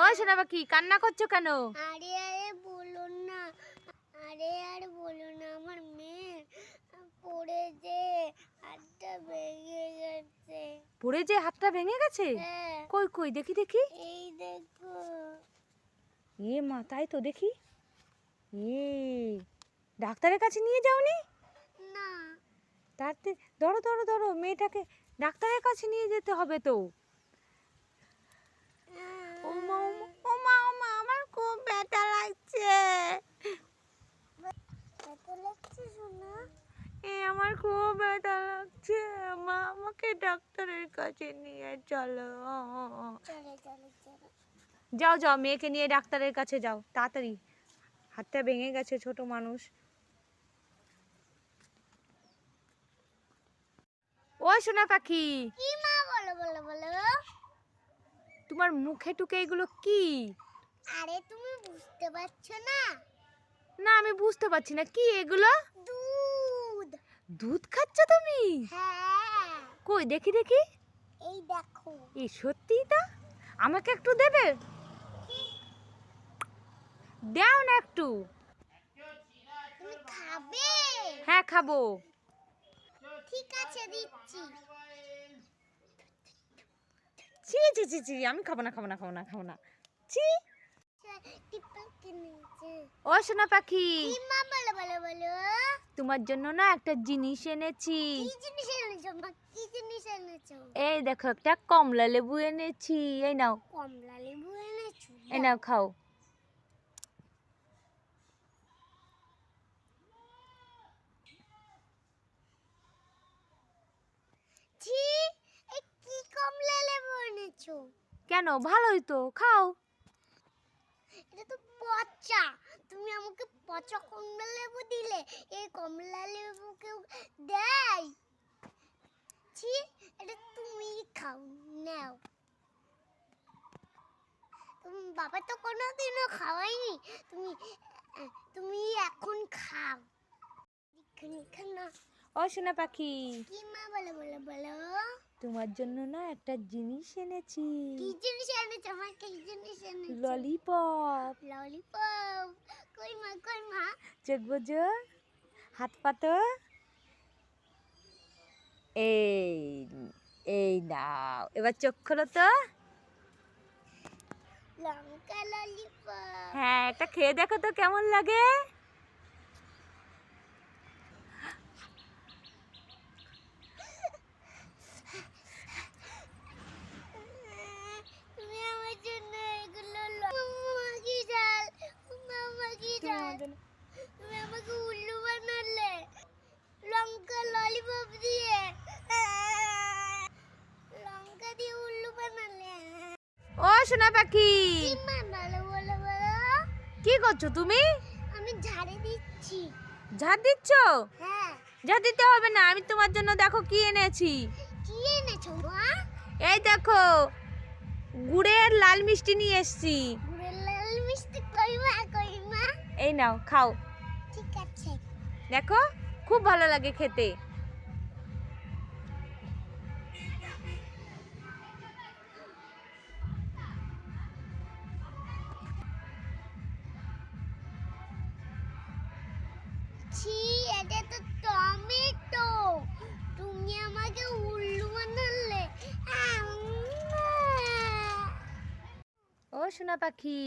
ও সোনা পাখি কান্না করছ কেন? আরে আরে বলো না। আরে আর বলো না আমার মেয়ে পড়ে যে হাতটা ভেঙে গেছে। পড়ে যে হাতটা ভেঙে গেছে? হ্যাঁ। কই কই দেখি দেখি। এই দেখো। এ মা তাই তো দেখি। এ ডাক্তারের কাছে নিয়ে যাওনি? না। তাতে ধরো ধরো ধরো মেয়েটাকে ডাক্তারের কাছে নিয়ে যেতে হবে তো। আমার খুব ব্যথা লাগছে। এ আমার খুব ব্যথা লাগছে। মা আমাকে ডাক্তারের কাছে নিয়ে চলো। চলে চলে চলে। যাও যাও মেয়েকে নিয়ে ডাক্তারের কাছে যাও তাড়াতাড়ি। হাতটা ভেঙে গেছে ছোট মানুষ। ও সোনা পাখি। তোমার মুখে টুকে এগুলো কি? আরে তুমি বুঝতে পারছ না? না আমি বুঝতে পারছি না। কি এগুলো? দুধ। দুধ খাচ্ছ তুমি? হ্যাঁ। কই দেখি দেখি। এই দেখো। এই সত্যি তা? আমাকে একটু দেবে? দাও না একটু। তুমি খাবে? হ্যাঁ খাব। ঠিক আছে দিচ্ছি। ছি ছি ছি ছি আমি খাব না খাব না খাব না খাব না। ছি। ও সোনা পাখি। তোমার জন্য না একটা জিনিস এনেছো। এই দেখো একটা কমলা লেবু এনেছি। এই নাও। কমলা লেবু এনেছো? এই নাও খাও ছি এই কি কমলা লেবু এনেছো কেন? ভালোই তো খাও। এটা তো পচা। তুমি আমাকে পচা কমলা লেবু দিলে এই কমলা লেবু কেউ দেয়? ছি এটা তুমি খাও নাও। তুমি বাবা তো কোনোদিনও খাওয়াইনি তুমি তুমি এখন খাও। ও সোনা পাখি। কি মা বলো বলো বলো। তোমার জন্য না একটা জিনিস এনেছি। কি জিনিস এনেছো? আমার কি জিনিস এনেছো? ললিপপ ললিপপ কই মা কই মা? চোখ বোঝো হাত পাতো এই এই নাও। এবার চোখ খোলো তো। লঙ্কা ললিপপ। হ্যাঁ একটা খেয়ে দেখো তো কেমন লাগে তুমি আমার জন্য এগুলো মামা কি ডাল মামা কি ডাল তুমি আমাকে উল্লু বানালে লঙ্কা ললিপপ দিয়ে লঙ্কা দিয়ে উল্লু বানালে ও সোনা পাখি। কি করছ তুমি? আমি ঝাড়ে দিচ্ছি। ঝাড় দিচ্ছ? হ্যাঁ। ঝাড় দিতে হবে না আমি তোমার জন্য দেখো কি এনেছি। কি এনেছো মা? এই দেখো গুড়ের লাল মিষ্টি নিয়ে এসছি। গুড়ের লাল মিষ্টি কই মা কই মা? এই নাও খাও। ঠিক আছে। দেখো খুব ভালো লাগে খেতে। ছি এটা তো টমেটো। তুমি আমাকে উল্লু বানালে। ও সোনা পাখি।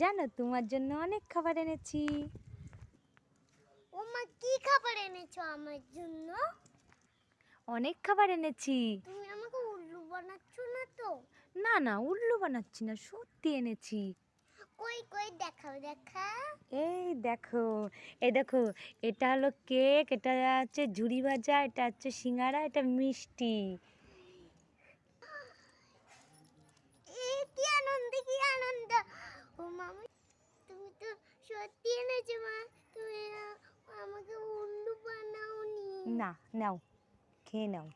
জানো তোমার জন্য অনেক খাবার এনেছি। ও মা কি খাবার এনেছো আমার জন্য? অনেক খাবার এনেছি। তুমি আমাকে উল্লু বানাচ্ছ না তো? না না উল্লু বানাচ্ছি না সত্যি এনেছি। কই কই দেখাও দেখা এই দেখো এই দেখো এটা হলো কেক এটা হচ্ছে ঝুড়ি ভাজা এটা হচ্ছে সিঙ্গারা এটা মিষ্টি। কি আনন্দ কি আনন্দ। ও মামা তুমি তো সত্যি এনেছো মা। তুমি আমাকে বানাওনি। না নাও খেয়ে নাও।